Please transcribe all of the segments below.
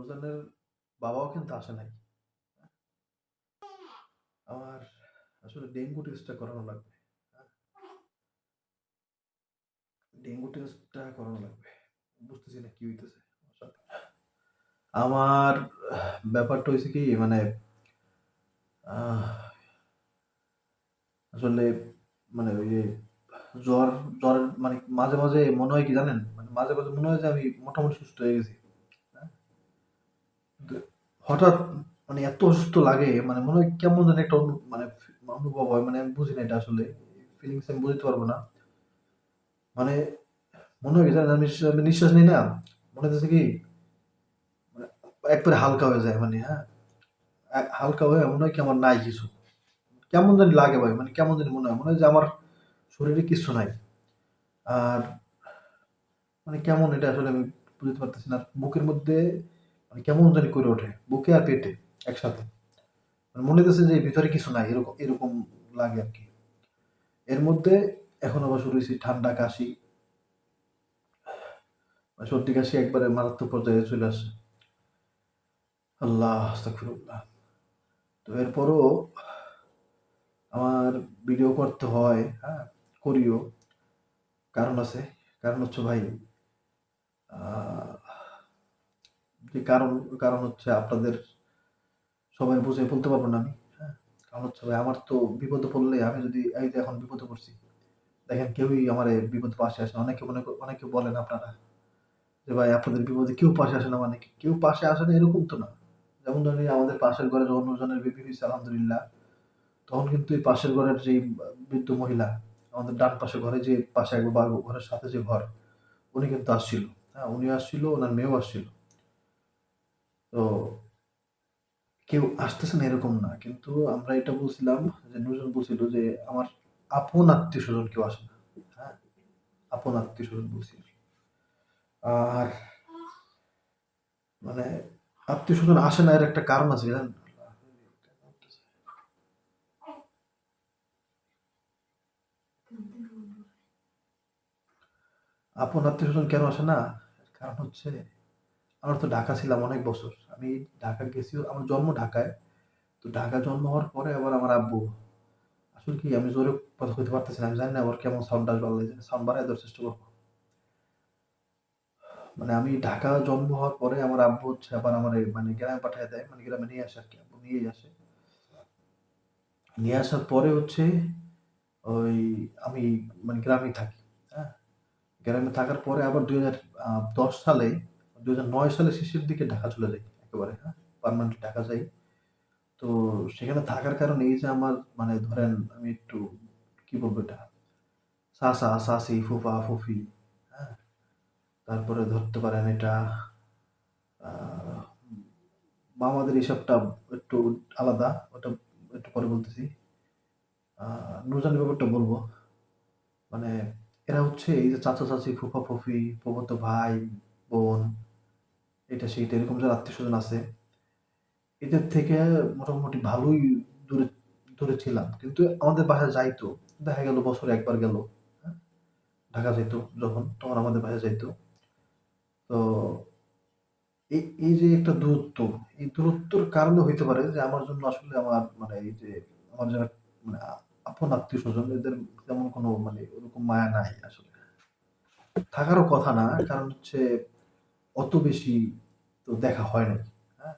নূরজানের বাবাও কিন্তু আসে নাই। আমার আসলে ডেঙ্গু টেস্টটা করানো লাগবে। ডেঙ্গু টেস্টটা করানো লাগবে। বুঝতেছি না কি হইতেছে আমার ব্যাপারটা হয়েছে কি মানে আসলে মানে ওই যে জ্বর জ্বরের মানে মাঝে, মাঝে মনে হয় কি জানেন? মানে মাঝে, মাঝে মনে হয় যে আমি মোটামুটি সুস্থ হয়ে গেছি। হঠাৎ মানে এত অসুস্থ লাগে মানে মনে হয় কেমন যেন একটা অনু মানে অনুভব হয় মানে আমি বুঝি না এটা আসলে। ফিলিংস আমি বুঝতে পারব না। মানে মনে হয়? আমি নিঃশ্বাস আমি নিঃশ্বাস নিই না? মনে হচ্ছে কি মানে একবারে হালকা হয়ে যায় মানে হ্যাঁ? হালকা হয়ে মনে হয় কি আমার নাই কিছু। কেমন জানি লাগে ভাই মানে কেমন জানি মনে হয়। মনে হয় যে আমার শরীরে কিচ্ছু নাই। আর মানে কেমন এটা আসলে আমি বুঝতে পারতেছি না। বুকের মধ্যে মানে কেমন জানি করে ওঠে। বুকে আর পেটে একসাথে। মানে মনে হইতেছে যে ভিতরে কিছু নাই এরকম এরকম লাগে আর কি এর মধ্যে এখন আবার শুরু হইছে ঠান্ডা, কাশি। সর্দি কাশি একবারে মারাত্মক পর্যায়ে চলে আসে আল্লাহ আস্তাগফিরুল্লাহ। তো এরপরও আমার ভিডিও করতে হয়, হ্যাঁ? করিও। কারণ আছে। কারণ হচ্ছে ভাই যে কারণ কারণ হচ্ছে আপনাদের সবাই বুঝে বলতে পারব না আমি। হ্যাঁ? কারণ হচ্ছে ভাই আমার তো বিপদে পড়লে আমি যদি এই যে এখন বিপদে পড়ছি। দেখেন কেউই আমারে বিপদ পাশে আসে। অনেকে মনে অনেকে বলেন আপনারা যে ভাই আপনাদের বিপদে কেউ পাশে আসে না মানে কেউ পাশে আসে না এরকম তো না। যেমন ধরেন আমাদের পাশের ঘরে যখন নূরজানের বেবি হইছে আলহামদুলিল্লাহ। তখন কিন্তু এই পাশের ঘরের আ বৃদ্ধ মহিলা, আমাদের ডান পাশের ঘরে যে পাশে একবার ঘরের সাথে যে ঘর, উনি কিন্তু আসছিল। হ্যাঁ? উনিও আসছিল, ওনার মেয়েও আসছিল। তো কেউ আসতেছে না এরকম না। কিন্তু আমরা এটা বলছিলাম যে নূরজান বলছিল যে আমার আপন আত্মীয়স্বজন কেউ আসে না। হ্যাঁ? আপন আত্মীয়স্বজন বলছি। আর মানে আত্মীয়স্বজন আসে না এর একটা কারণ আছে, জানেন? আপন আত্মীয় স্বজন কেন আসে না? কারণ হচ্ছে আমরা তো ঢাকা ছিলাম অনেক বছর। আমি ঢাকা গেছি, আমার জন্ম ঢাকায়। তো ঢাকা জন্ম হওয়ার পরে আবার আমার আব্বু, আসলে কি আমি জোরে কথা কইতে পারতেছি। আমি জানি না আবার কেমন সাউন্ড আসবে আল্লাহই জানে। সাউন্ড বাড়ায় দেওয়ার চেষ্টা করব মানে আমি ঢাকা জন্ম হওয়ার পরে আমার আব্বু হচ্ছে আবার আমার মানে গ্রামে পাঠায় দেয়। মানে গ্রামে নিয়ে আসে আর কি আব্বু নিয়েই আসে। নিয়ে আসার পরে হচ্ছে ওই আমি মানে গ্রামেই থাকি। হ্যাঁ? গ্রামে থাকার পরে আবার ২০১০ সালে ২০০৯ সালে শেষের দিকে ঢাকা চলে যাই একেবারে, হ্যাঁ? পার্মানেন্টলি ঢাকা যাই। তো সেখানে থাকার কারণে এই যে আমার মানে ধরেন আমি একটু কি বলব এটা? চাচা, সাসি ফুফা, ফুফি, হ্যাঁ? তারপরে ধরতে পারেন এটা মামাদের হিসাবটা একটু আলাদা। ওটা একটু পরে বলতেছি। নূরজানের ব্যাপারটা বলব মানে এরা হচ্ছে এই যে চাচা চাচি ফুফা-ফুফি, ফুফাতো ভাই, বোন, এটা সেইটা এরকম যারা আত্মীয়স্বজন আছে, এদের থেকে মোটামুটি ভালোই দূরে দূরে ছিলাম। কিন্তু আমাদের বাসায় যাইতো। দেখা গেল বছরে একবার গেল। হ্যাঁ? ঢাকা যাইতো যখন, তখন আমাদের বাসায় যাইতো। তো এই এই যে একটা দূরত্ব, এই দূরত্বর কারণে হইতে পারে যে আমার জন্য আসলে আমার মানে এই যে আমার যারা মানে আপন আত্মীয় স্বজন এদের তেমন কোনো মানে ওরকম মায়া নাই আসলে। থাকারও কথা না। কারণ হচ্ছে অত বেশি তো দেখা হয় নাই। হ্যাঁ?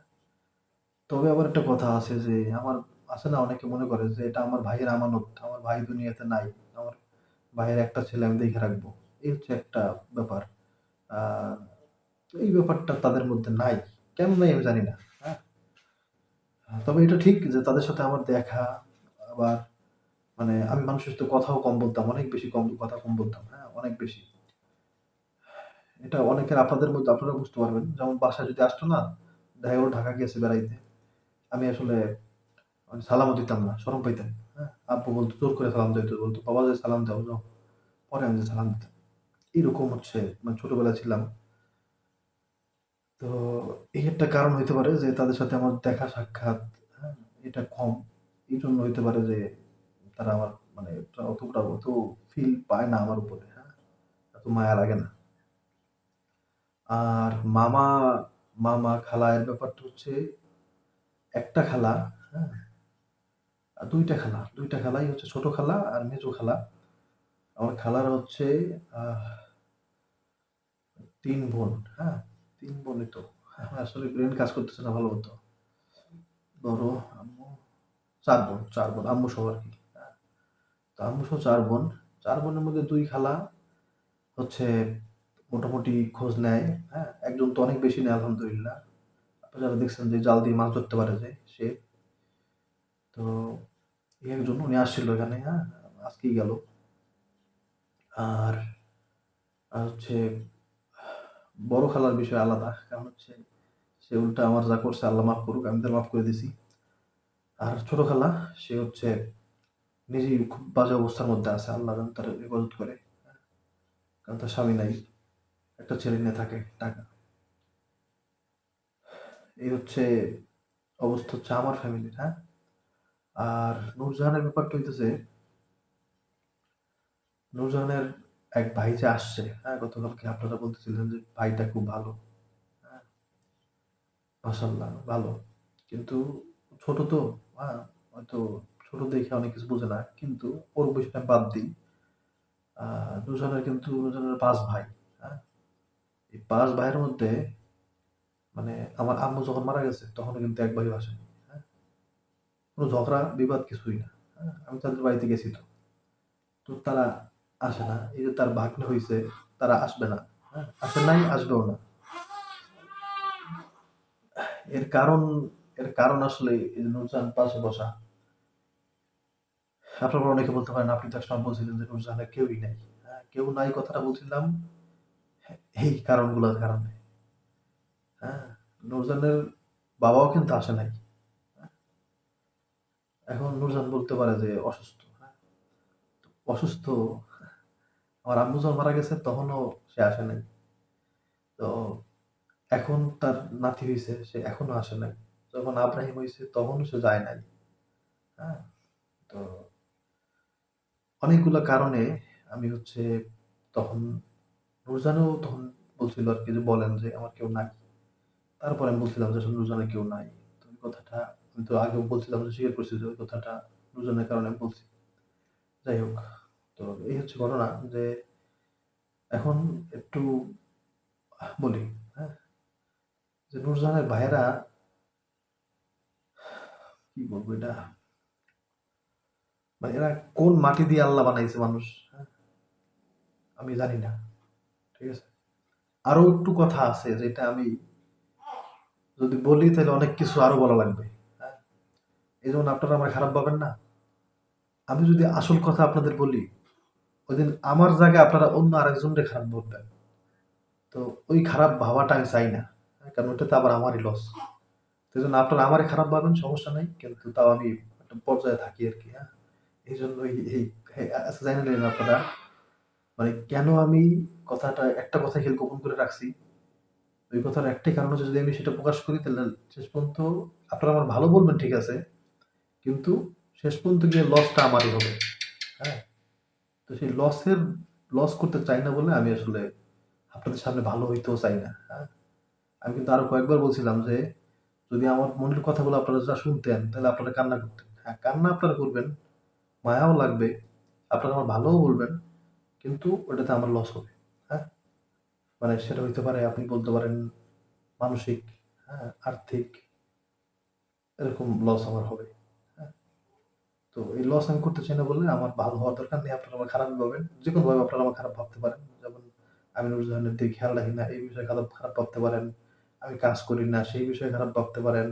তবে আবার একটা কথা আছে যে, আমার আছে না অনেকে মনে করে যে, এটা আমার ভাইয়ের আমানত। আমার ভাই দুনিয়াতে নাই। আমার ভাইয়ের একটা ছেলে আমি দেখে রাখব। এই হচ্ছে একটা ব্যাপার। এই ব্যাপারটা তাদের মধ্যে নাই। কেন নাই আমি জানি না। হ্যাঁ? তবে এটা ঠিক যে, তাদের সাথে আমার দেখা, আবার মানে আমি মানুষের সাথে কথাও কম বলতাম। অনেক বেশি কম, কথা কম বলতাম। হ্যাঁ? অনেক বেশি। এটা অনেকের আপনাদের মধ্যে আপনারা বুঝতে পারবেন। যেমন বাসায় যদি আসতো না, দেখা গেল ঢাকা গেছে বেড়াইতে। আমি আসলে মানে সালামও দিতাম না। শরম পাইতাম। হ্যাঁ? আব্বু বলতো জোর করে সালাম দিতে বলতো "বাবা যে সালাম দাও, যাও।" পরে আমি যে সালাম দিতাম। এরকম হচ্ছে মানে ছোটবেলায় ছিলাম। তো এই একটা কারণ হইতে পারে যে তাদের সাথে আমার দেখা সাক্ষাৎ, হ্যাঁ? এটা কম। এই জন্য হইতে পারে যে তারা আমার মানে অতটা অত ফিল পায় না আমার উপরে, হ্যাঁ? এত মায়া লাগে না। আর মামা মামা, খালা এর ব্যাপারটা হচ্ছে একটা খালা, হ্যাঁ? আ ২ টা খালা। ২ টা খালাই হচ্ছে ছোট খালা আর মেজো খালা। আমার খালার হচ্ছে তিন বোন, হ্যাঁ? ৩ বোনই তো। হ্যাঁ, আসলে ব্রেইন কাজ করতেছে না ভালো মতো। বড় আম্মু চার বোন, চার বোন আম্মু সহ আরকি। হ্যাঁ? তো আম্মু সহ ৪ বোন। চার বোনের মধ্যে দুই খালা হচ্ছে মোটামুটি খোঁজ নেয়, হ্যাঁ? একজন তো অনেক বেশি নেয় আলহামদুলিল্লাহ। আপনারা দেখছেন যে জাল দিয়ে মাছ ধরতে পারে যে সে। তো একজন উনি আসছিল এখানে, হ্যাঁ? আজকেই গেল। আর আর হচ্ছে বড় খেলার বিষয় আলাদা। কারণ হচ্ছে সে উল্টা আমার যা করছে আল্লাহ মাফ করুক, আমি তার মাফ করে দিছি। আর ছোট খেলা সে হচ্ছে নিজেই খুব বাজে অবস্থার মধ্যে আছে। আল্লাহ যেন তার হেফাজত করে। হ্যাঁ? কারণ তার স্বামী নাই। একটা ছেলে নিয়ে থাকে টাকা এই হচ্ছে অবস্থা হচ্ছে আমার ফ্যামিলির, হ্যাঁ? আর নূরজাহানের ব্যাপারটা হইতেছে নূরজাহানের এক ভাই যে আসছে, হ্যাঁ? গতকালকে আপনারা বলতেছিলেন যে ভাইটা খুব ভালো। হ্যাঁ? মাশাআল্লাহ ভালো। কিন্তু ছোট তো, হ্যাঁ? হয়তো ছোট দেখে অনেক কিছু বোঝে না। কিন্তু ওর বিষয়টা বাদ দিই। নূরজাহানের কিন্তু নূরজাহানের পাঁচ ভাই? এই ৫ ভাইয়ের মধ্যে মানে আমার আম্মু যখন মারা গেছে তখন কিন্তু এক ভাই আসেনি, হ্যাঁ? কোন ঝগড়া বিবাদ কিছুই না, হ্যাঁ? আমি তাদের বাড়িতে গেছি তো। তো তারা আসে না। এই যে তার ভাগ্নে হয়েছে তারা আসবে না, হ্যাঁ? আসে নাই, আসবেও না। এর কারণ এর কারণ আসলে এই যে নূরজাহান পাশে বসা। আপনারা অনেকে বলতে পারেন আপনি তো একসময় বলছিলেন যে নূরজাহানের কেউই নাই। হ্যাঁ? কেউ নাই কথাটা বলছিলাম এই কারণগুলোর কারণে। হ্যাঁ? নূরজাহানের বাবাও কিন্তু আসে নাই। এখন নূরজাহান বলতে পারে যে অসুস্থ? অসুস্থ আমার আম্মু যখন মারা গেছে, তখনও সে আসে নাই। তো এখন তার নাতি হয়েছে সে এখনও আসে নাই। যখন আব্রাহিম হয়েছে তখনও সে যায় নাই। হ্যাঁ? তো অনেকগুলো কারণে আমি হচ্ছে তখন নূরজাহানও তখন বলছিল আর কি যে বলেন যে আমার কেউ নাই। তারপরে আমি বলছিলাম যে আসলে নূরজাহানের কেউ নাই। তো ওই কথাটা আমি তো আগেও বলছিলাম যে স্বীকার করছি যে ওই কথাটা নূরজাহানের কারণে আমি বলছি। যাই হোক, তো এই হচ্ছে ঘটনা যে এখন একটু বলি, হ্যাঁ? যে নূরজাহানের ভাইয়েরা কি বলব এটা? মানে এরা কোন মাটি দিয়ে আল্লাহ বানাইছে মানুষ, হ্যাঁ? আমি জানি না। ঠিক আছে? আরও একটু কথা আছে যেটা আমি যদি বলি তাহলে অনেক কিছু আরও বলা লাগবে, হ্যাঁ? এজন্য আপনারা আমারে খারাপ পাবেন না। আমি যদি আসল কথা আপনাদের বলি, ওই দিন আমার জায়গায় আপনারা অন্য আরেকজনরে খারাপ বলবেন তো ওই খারাপ ভাবাটা আমি চাই না। হ্যাঁ? কারণ ওইটা তো আবার আমারই লস। তো জন্য আপনারা আমারই খারাপ ভাবেন সমস্যা নাই। কিন্তু তাও আমি একটা পর্যায়ে থাকি আর কি হ্যাঁ? এই এই এই আচ্ছা নিলেন আপনারা মানে কেন আমি কথাটা একটা কথা খেয়াল গোপন করে রাখছি। ওই কথার একটাই কারণ হচ্ছে যদি আমি সেটা প্রকাশ করি তাহলে শেষ পর্যন্ত আপনারা আমার ভালো বলবেন ঠিক আছে। কিন্তু শেষ পর্যন্ত গিয়ে লসটা আমারই হবে। হ্যাঁ? তো সেই লসের লস করতে চাই না বলে আমি আসলে আপনাদের সামনে ভালো হইতেও চাই না, হ্যাঁ? আমি কিন্তু আরও কয়েকবার বলছিলাম যে যদি আমার মনের কথাগুলো আপনারা যা শুনতেন তাহলে আপনারা কান্না করতেন। হ্যাঁ, কান্না আপনারা করবেন, মায়াও লাগবে, আপনারা আমার ভালোও বলবেন। কিন্তু ওটাতে আমার লস হবে, হ্যাঁ? মানে সেটা হইতে পারে আপনি বলতে পারেন মানসিক, হ্যাঁ? আর্থিক এরকম লস আমার হবে, হ্যাঁ? তো এই লস আমি করতে চাই না বলে আমার ভালো হওয়ার দরকার নেই। আপনারা আমার খারাপ ভাবেন। যেকোনোভাবে আপনারা আমার খারাপ ভাবতে পারেন। যেমন আমি নূরজাহানের দিকে খেয়াল রাখি না এই বিষয়ে খারাপ খারাপ ভাবতে পারেন। আমি কাজ করি না সেই বিষয়ে খারাপ ভাবতে পারেন।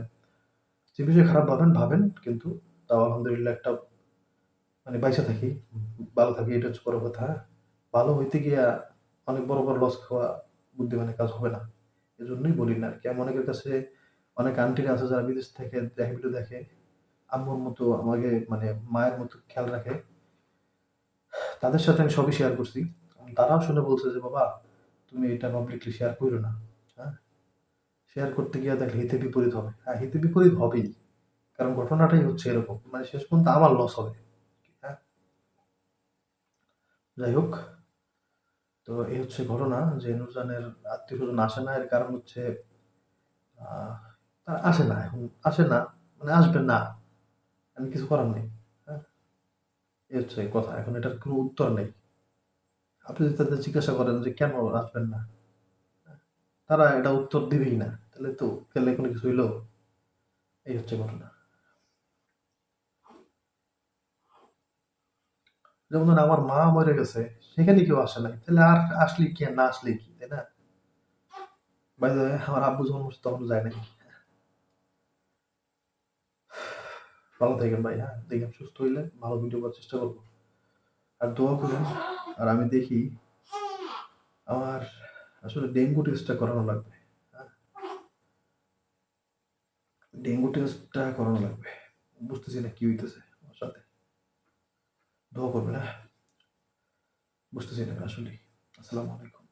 যে বিষয়ে খারাপ ভাবেন, ভাবেন কিন্তু তাও আলহামদুলিল্লাহ একটা মানে বাইচা থাকি, ভালো থাকি এটা হচ্ছে বড় কথা, হ্যাঁ? ভালো হইতে গিয়া অনেক বড়, বড় লস খাওয়া বুদ্ধিমানের কাজ হবে না। এজন্যই বলি না আরকি। আমি অনেকের কাছে অনেক আন্টিরা আছে যারা বিদেশ থেকে দেখে ভিডিও দেখে। আম্মুর মতো আমাকে মানে মায়ের মতো খেয়াল রাখে। তাদের সাথে আমি সবই শেয়ার করছি। তারাও শুনে বলছে যে, "বাবা তুমি এটা পাবলিকলি শেয়ার করো না।" হ্যাঁ? শেয়ার করতে গিয়ে দেখলে হিতে বিপরীত হবে। হ্যাঁ, হিতে বিপরীত হবেই। কারণ ঘটনাটাই হচ্ছে এরকম। মানে শেষ পর্যন্ত আমার লস হবে। হ্যাঁ? যাই হোক, তো এই হচ্ছে ঘটনা যে নূরজাহানের আত্মীয়স্বজন আসে না, এর কারণ হচ্ছে আর আসে না, এখন আসে না মানে আসবে না, আমি কিছু করার নেই হ্যাঁ? এই হচ্ছে কথা, এখন এটার কোনো উত্তর নেই। আপনি যদি তাদের জিজ্ঞাসা করেন যে কেন আসবেন না তারা এটা উত্তর দিবেই না, তাহলে তো তাহলে কোনো কিছু হইল, এই হচ্ছে ঘটনা। যেমন ধরুন আমার মা মরে গেছে, সেখানে কেউ আসে নাই। তাহলে আর আসলে কি আর না আসলে কি, তাই না? বাই আমার আব্বু যখন মরছে তখন যায় নাই। ভালো থাকেন ভাই হ্যাঁ? দেখেন, সুস্থ হইলে ভালো ভিডিও করার চেষ্টা করব। আর দোয়া করেন, আর আমি দেখি আমার আসলে ডেঙ্গু টেস্টটা করানো লাগবে হ্যাঁ? ডেঙ্গু টেস্টটা করানো লাগবে। বুঝতেছি না কি হইতেছে। দোয়া করবে না বুঝতেছি না আসলে। আসসালামু আলাইকুম।